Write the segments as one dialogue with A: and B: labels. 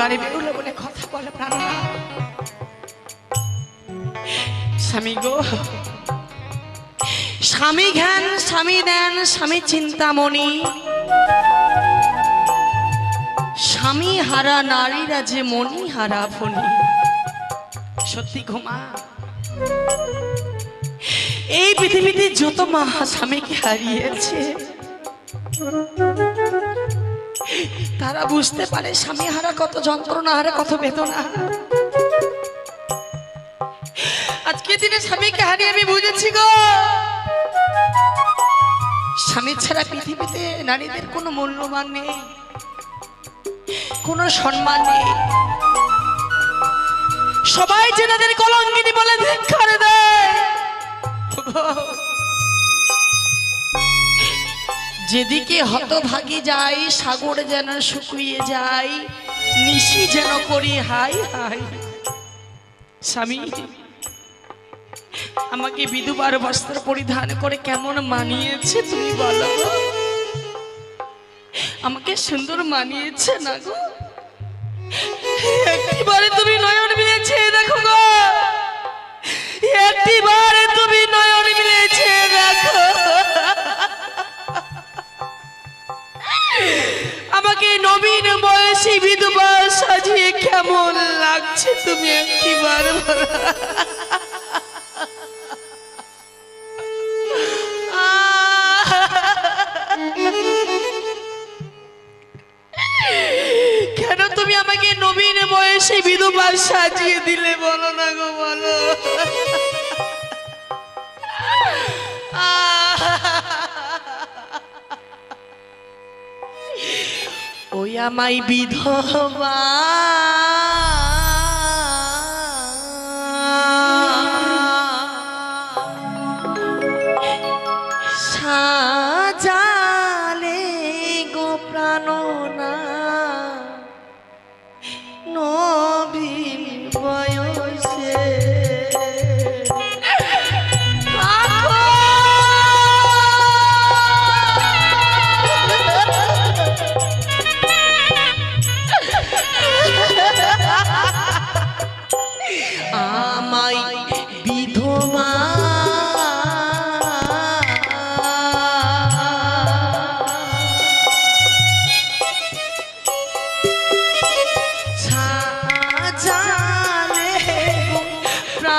A: বাড়ি বেরোলো বলে কথা বলে প্রাণ স্বামী গো, স্বামী জ্ঞান স্বামী দেন, স্বামী চিন্তামণি। স্বামী হারা নারীরা যে মনি হারা ফণি। সত্যি ঘুমা এই পৃথিবীতে যত মা স্বামীকে হারিয়েছে তারা বুঝতে পারে স্বামী হারা কত যন্ত্রণা, হারা কত বেদনা। আজকে দিনে স্বামীকে হারিয়ে আমি বুঝেছি গো। স্বামী ছাড়া পৃথিবীতে নারীদের কোনো মূল্যমান নেই, কোনো সম্মান নেই। সবাই যে তাদের কলঙ্কিনী বলে ধিক্ষার দেয়। যেদিকে হতভাগী যাই, সাগর যেন শুকিয়ে যায়, নিশি যেন করি হাই হাই। স্বামী, আমাকে বিধবার বস্ত্র পরিধান করে কেমন মানিয়েছে তুমি বলো? আমাকে সুন্দর মানিয়েছে না গো? একটিবারে তুমি নয়ন মিলেছে দেখো গো। একটিবারে আমাকে নবীন বয়সী বিধবা সাজিয়ে কেমন লাগছে তুমি একটিবার। কেন তুমি আমাকে নবীন বয়সে বিধবা সাজিয়ে দিলে বলো না গো আমায় বিধবা।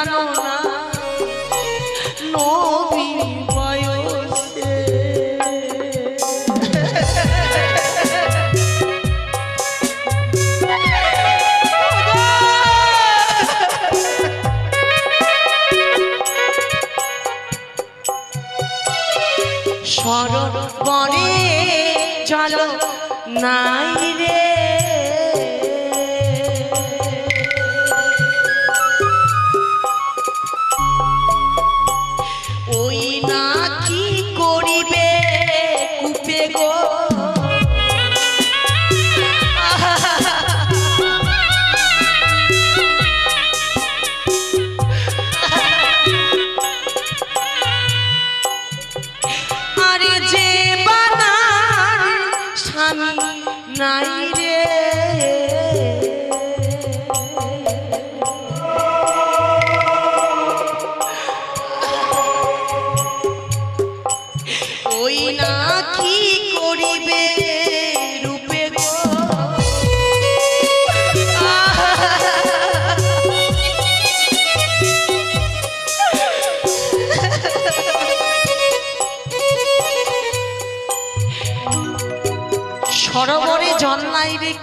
A: প্রাণনা নবীন বয়সে। সরবরে জল নাই রে।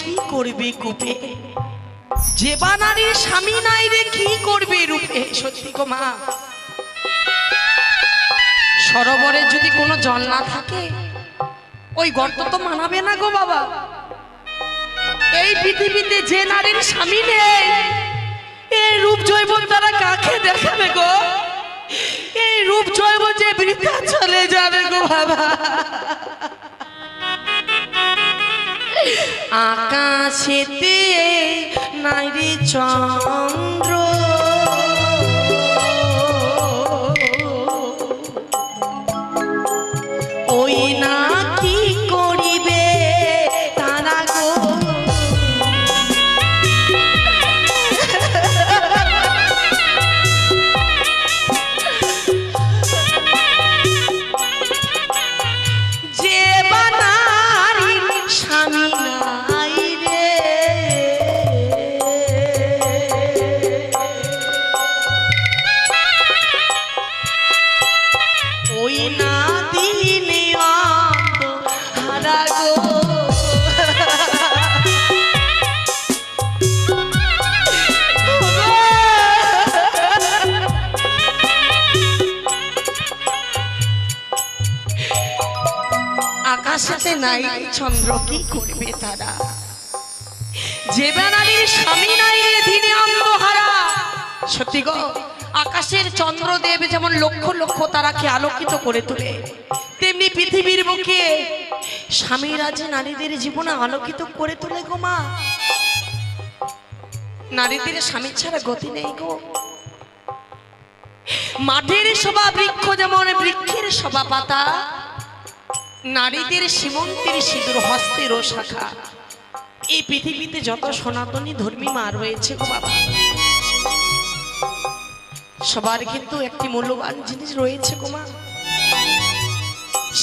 A: কি করবে কূপে? যে বানারির স্বামী নাই রে, কি করবে রূপে? সত্যি গো মা। সরোবরে যদি কোনো জল না থাকে, ওই গর্ত তো মানাবে না গো বাবা। এই পৃথিবীতে যে নারীর স্বামী নেই এই রূপ জৈব তারা কাকে দেখাবে গো? এই রূপ জৈব যে বৃথা চলে যাবে গো বাবা। আকাশেতে নাইরে চন্দ্র। নাই চন্দ্র কি করবে তারা? যে বেনারীর স্বামী নাই রে দিনে অন্ধহারা। সত্যি গো, আকাশের চন্দ্রদেব যেমন লক্ষ লক্ষ তারাকে আলোকিত করে তোলে, তেমনি পৃথিবীর বুকে স্বামীরা যে নারীদের জীবনে আলোকিত করে তোলে গো মা। নারীদের স্বামী ছাড়া গতি নেই গো। মাঠের শোভা বৃক্ষ যেমন বৃক্ষের শোভা পাতা নারীদের সীমন্তের সিঁদুর, হস্তের শাখা। এই পৃথিবীতে যত সনাতনী ধর্মী মা রয়েছে গো বাবা, সবার কিন্তু একটি মূল্যবান জিনিস রয়েছে গো মা।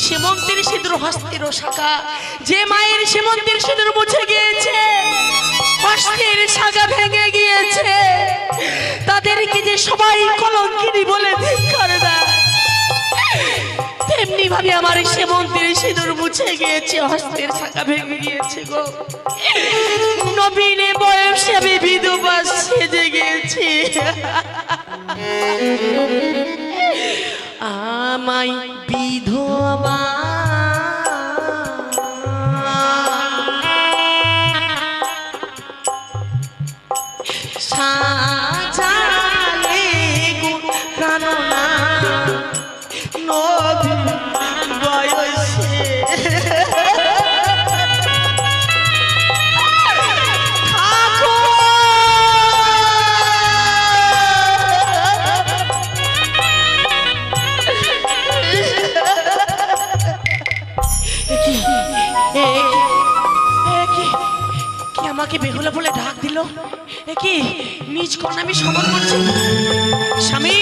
A: সীমন্তের সিঁদুর, হস্তের শাখা। যে মায়ের সীমন্তের সিঁদুর মুছে গিয়েছে, হস্তের শাখা ভেঙে গিয়েছে, তাদেরকে যে সবাই কলঙ্কিনী বলে ধিক্কার দেয়। তেমনি ভাবে আমার সে মন্দিরে সিঁদুর মুছে গিয়েছে, হস্তের শাখা ভেঙে গিয়েছে গো। নবীনে বয়সে আমি বিধবা সেজে গেছি আমায় বিধবা কর্ণ আমি সমন করছি। স্বামী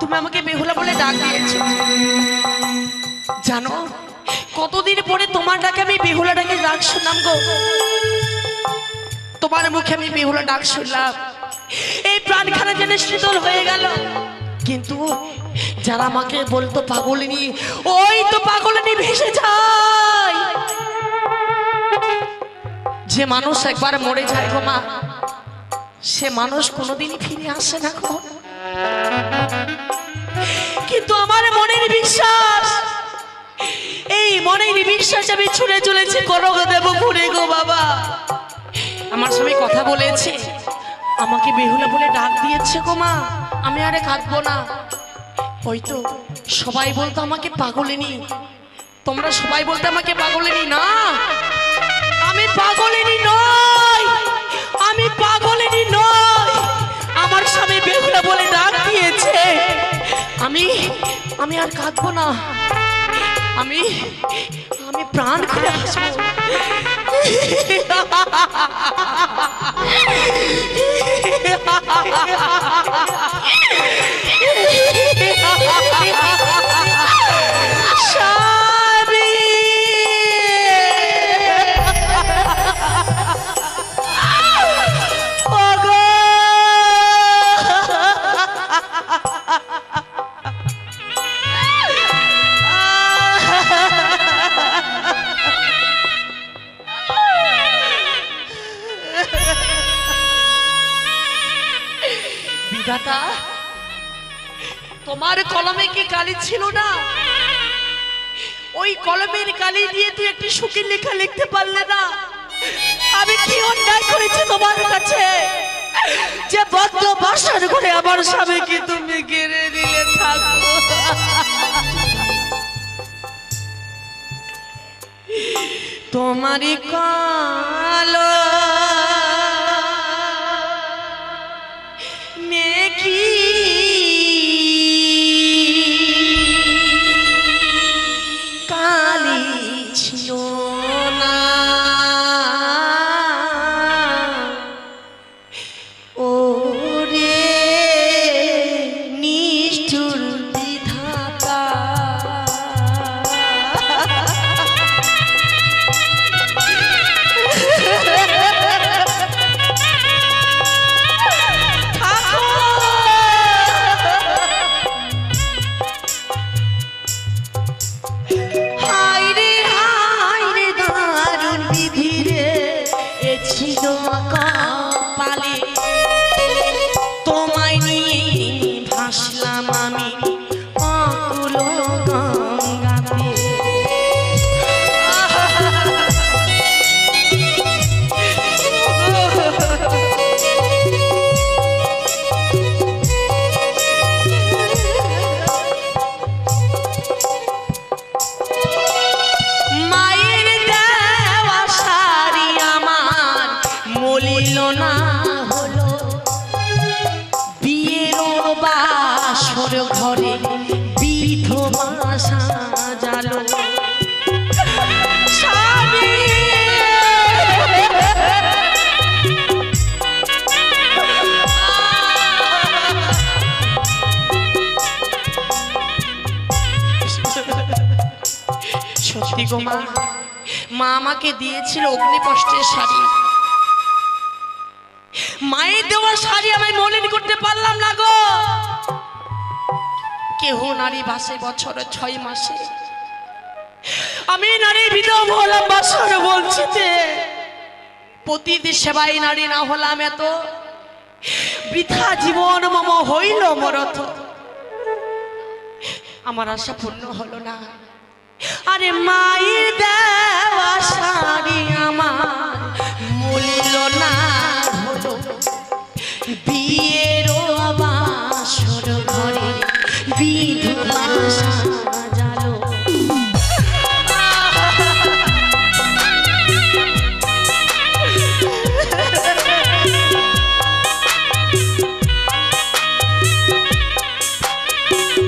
A: তুমি আমাকে বেহুলা বলে ডাক দিয়েছ। জানো, কতদিন পরে তোমার ডাকে আমি বেহুলা ডাকে ডাক শুনলাম গো। তোমার মুখে আমি বেহুলা ডাক শুনলাম। এই প্রাণখানা যেন শীতল হয়ে গেল। কিন্তু যারা আমাকে বলতো পাগলিনী, ওই তো পাগলিনী ভেসে যায়। যে মানুষ একবার মরে যায় গো মা সে মানুষ কোনোদিনই ফিরে আসে না গো। কিন্তু আমার মনের বিশ্বাস, এই মনের বিশ্বাস আমি ছুড়ে চলেছি করো দেব ঘুরে গো বাবা। আমার সঙ্গে কথা বলেছে, আমাকে বেহুলা বলে ডাক দিয়েছে গো মা, আমি আরে কাঁদবো না। ওই তো সবাই বলতো আমাকে পাগলিনী, তোমরা সবাই বলতে আমাকে পাগলিনী না। আমি পাগলিনি নয় আমি পাগলিনী আমি আমি আর কাঁদবো না। আমি আমি প্রাণ খুলে হাসবো। বিধাতা তোমার কলমে কি কালি ছিল না? ওই কলমের কালি দিয়ে তুই একটি সুখী লেখা লিখতে পারলে না। আমি কি অন্যায় করেছি তোমার কাছে? যে বদ্ধ বাসার ঘরে আমার স্বামীকে তুমি কেড়ে দিলে থাকো। তোমারই কালো সত্যি গো মা মা আমাকে দিয়েছিল অগ্নি কষ্টের শাড়ি। মায়ের দেওয়ার শাড়ি আমি মলিন করতে পারলাম না গো। কেহ নারী বাসে বছর ছয় মাসে? আমি নারী বিধব হলাম বাসর বলছিতে। প্রতিদিন সেবাই নারী না হলাম এত। বৃথা জীবন মম হইল মরত। আমার আশা পূর্ণ হলো না। আরে মায়ের Thank you.